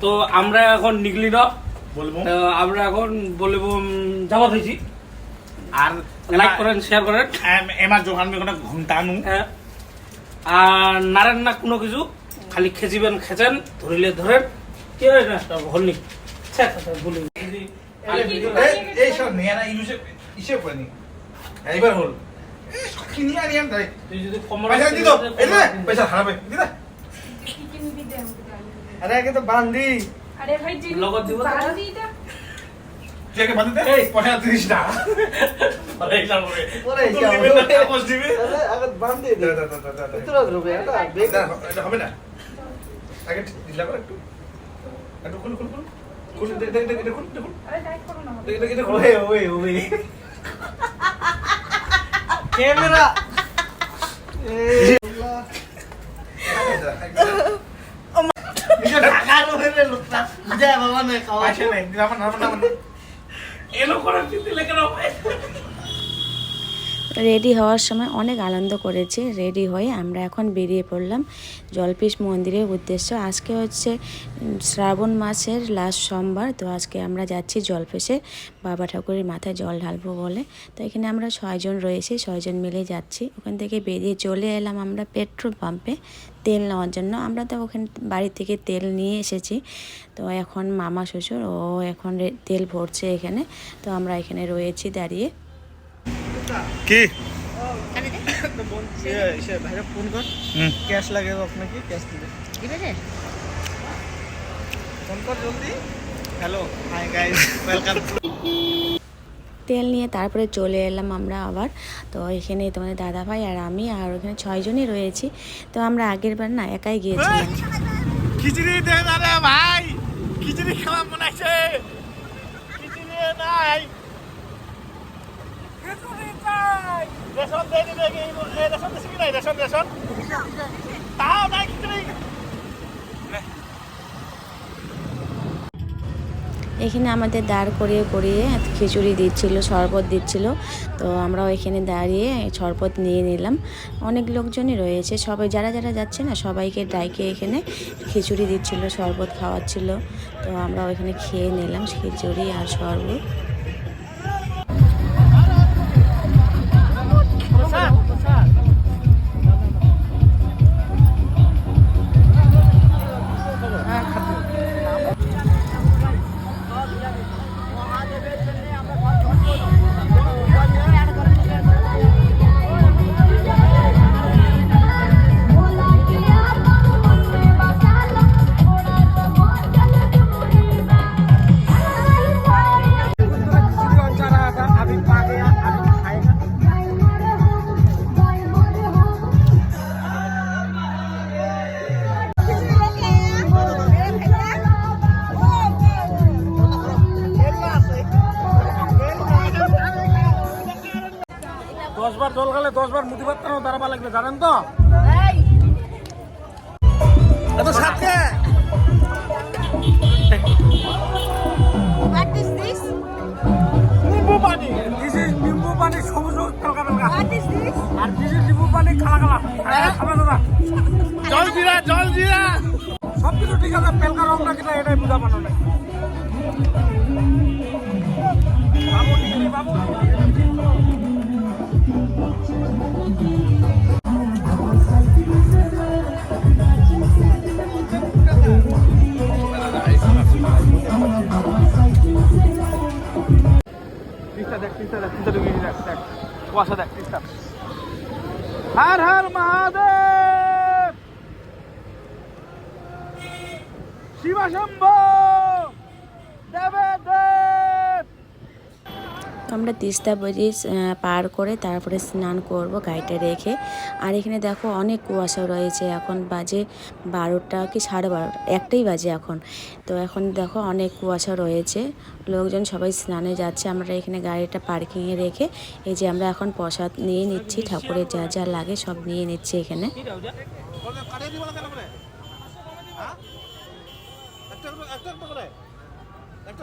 তো আমরা এখন নিকলি না। বলব। তো আমরা এখন বলব যাওয়া হয়েছি। আর লাইক করেন শেয়ার করেন। এম- এমার দোকান মেয়ে কোনো ঘণ্টা নু হ্যাঁ। আর নারেন না কোনো কিছু খালি খেচিবেন খেচেন ধরিলে ধরেন। কি হয় না? হলনি। বলি এই সব নিয়ে না ইউসে ইসে করে নি। এইবার হল। এই সব কিনি তাই তুই যদি কমর পয়সা দি দাও এই পয়সা হারাবে। দি দে আরে আগে তো বান্ধি আরে ভাই জিনি লগত দিব তুই আগে বাঁধি দে পয়সা দিস না। পরে তুই হিসাব দিবি হবে। না, কাগজ দিবি? আরে আগে বান্ধি দে, দে দে, দে, দে, দে, দে। তোরা ধরবে এটা বেগ। এটা এটা হবে না। আগে ঢিলা করে একটু। একটু খুল খুল খুল। খুল দেখ দেখ দেখ খুল দেখ আরে টাইট করো না ওয়ে ওয়ে ওয়ে ক্যামেরা। এই রয়ে লোকটা যা বাবা নে খাওয়া। পয়সা নেই। নামান নামান এলো করার দিলে কেন? রেডি হওয়ার সময় অনেক আনন্দ করেছি, রেডি হয়ে আমরা এখন বেরিয়ে পড়লাম জলপিস মন্দিরের উদ্দেশ্য। আজকে হচ্ছে শ্রাবণ মাসের লাস্ট সোমবার, তো আজকে আমরা যাচ্ছি জলপেশে বাবা ঠাকুরের মাথায় জল ঢালবো বলে। তো এখানে আমরা ছয়জন রয়েছি ছয়জন মিলে যাচ্ছি। ওখান থেকে বেরিয়ে চলে এলাম আমরা পেট্রোল পাম্পে, তেল নেওয়ার জন্য। আমরা তো ওখানে বাড়ি থেকে তেল নিয়ে এসেছি। তো এখন মামা শ্বশুর, ও এখন তেল ভরছে এখানে। তো আমরা এখানে রয়েছি দাঁড়িয়ে। কি? সে ভাইরা ফোন কর। হুম। ক্যাশ লাগে আপনাকে ক্যাশ দিবে। ফোন কর জলদি। হ্যালো হাই গাইস ওয়েলকাম তেল নিয়ে তারপরে চলে এলাম আমরা আবার। তো এখানে তোমাদের দাদা ভাই আর আমি আর ওখানে ছয়জনই রয়েছি। তো আমরা আগের বার না একাই গিয়েছিলাম। খিচুড়ি দে না ভাই। খিচুড়ি খাওয়া মনে আছে। খিচুড়ি নাই। এখানে আমাদের দাঁড় করিয়ে করিয়ে খিচুড়ি দিচ্ছিল, শরবত দিচ্ছিল। তো আমরাও এখানে দাঁড়িয়ে শরবত নিয়ে নিলাম। অনেক লোকজনই রয়েছে। সবাই, যারা যারা যাচ্ছে না, সবাইকে ডাইকে এখানে খিচুড়ি দিচ্ছিল, শরবত খাওয়াচ্ছিল। তো আমরাও এখানে খেয়ে নিলাম খিচুড়ি আর শরবত। দশ বার জল খালে দশ বার মুদি ভাত দাঁড়াবা লাগবে জানেন তো? এত সাথে? What is this? নিম্বু পানি। দিস ইজ নিম্বু পানি সবুজ কালকা কালকা What is this? আর দিস ইজ নিম্বু পানি খালা খালা। খাবে দাদা জল জিরা জল জিরা। সব কিছু ঠিক আছে পেলকা রংটা কিনা এটাই বুঝা পানো না। বাবু বাবু। দেখ তিস্তা দেখ তিস্তা ঢুকিয়ে দেখ হর হর মহাদেব শিবশম্ভ দেবে দেব আমরা তিস্তা ব্রিজ পার করে তারপরে স্নান করব গাড়িটা রেখে আর এখানে দেখো অনেক কুয়াশা রয়েছে এখন বাজে বারোটা কি সাড়ে বারোটা একটাই বাজে এখন তো এখন দেখো অনেক কুয়াশা রয়েছে লোকজন সবাই স্নানে যাচ্ছে আমরা এখানে গাড়িটা পার্কিংয়ে রেখে এই যে আমরা এখন প্রসাদ নিয়ে নিচ্ছি ঠাকুরের যা যা লাগে সব নিয়ে নিচ্ছি এখানে হ্যাঁ একটা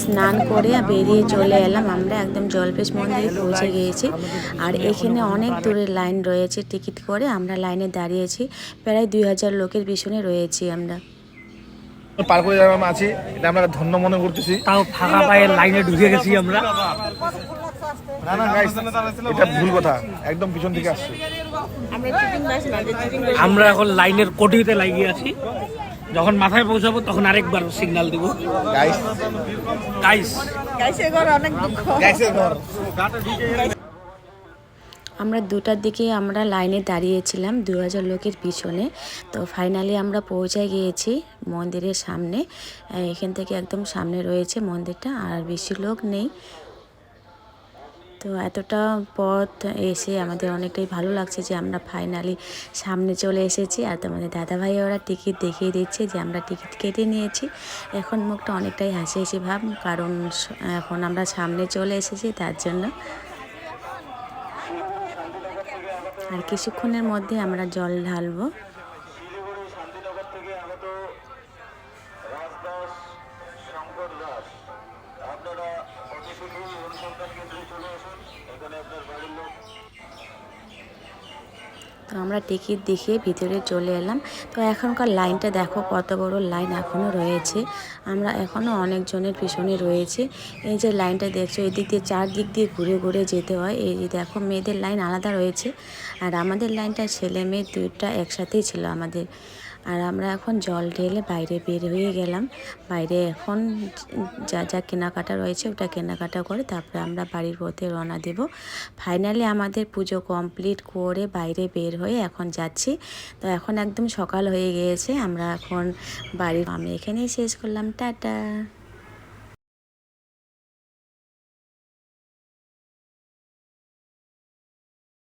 স্নান করে বেরিয়ে চলে এলাম। আমরা একদম জলপেশ মন্দিরে পৌঁছে গিয়েছি। আর এখানে অনেক দূরে লাইন রয়েছে। টিকিট করে আমরা লাইনে দাঁড়িয়েছি। প্রায় দুই হাজার লোকের পিছনে রয়েছি আমরা। পার করে যাওয়ার আছি। এটা আমরা ধন্য মনে করতেছি। তাও ফাঁকা পায়ে লাইনে ঢুকে গেছি আমরা। না না এটা ভুল কথা। একদম পিছন থেকে আসছে। আমরা এখন লাইনের কোটিতে লাগিয়ে আছি। যখন মাথায় পৌঁছাবো তখন আরেকবার সিগন্যাল দিব। গাইস গাইস গাইসের ঘর আমরা দুটার দিকে আমরা লাইনে দাঁড়িয়েছিলাম দু হাজার লোকের পিছনে। তো ফাইনালি আমরা পৌঁছে গিয়েছি মন্দিরের সামনে। এখান থেকে একদম সামনে রয়েছে মন্দিরটা আর বেশি লোক নেই। তো এতটা পথ এসে আমাদের অনেকটাই ভালো লাগছে যে আমরা ফাইনালি সামনে চলে এসেছি। আর তোমাদের দাদাভাই ওরা টিকিট দেখিয়ে দিচ্ছে যে আমরা টিকিট কেটে নিয়েছি। এখন মুখটা অনেকটাই হাসি হাসি ভাব, কারণ এখন আমরা সামনে চলে এসেছি তার জন্য। আর কিছুক্ষণের মধ্যে আমরা জল ঢালবো। তো আমরা টিকিট দেখিয়ে ভিতরে চলে এলাম। তো এখনকার লাইনটা দেখো কত বড় লাইন এখনও রয়েছে। আমরা এখনও অনেকজনের পিছনে রয়েছে। এই যে লাইনটা দেখছ, এদিক দিয়ে চারদিক দিয়ে ঘুরে ঘুরে যেতে হয়। এই যে দেখো, মেয়েদের লাইন আলাদা রয়েছে। আর আমাদের লাইনটা ছেলে মেয়ে দুইটা একসাথেই ছিল আমাদের। আর আমরা এখন জল ঢেলে বাইরে বের হয়ে গেলাম। বাইরে এখন যা যা কেনাকাটা রয়েছে ওটা কেনাকাটা করে তারপরে আমরা বাড়ির পথে রওনা দেব। ফাইনালি আমাদের পুজো কমপ্লিট করে বাইরে বের হয়ে এখন যাচ্ছি। তো এখন একদম সকাল হয়ে গিয়েছে, আমরা এখন বাড়ির আমি এখানেই শেষ করলাম, টাটা।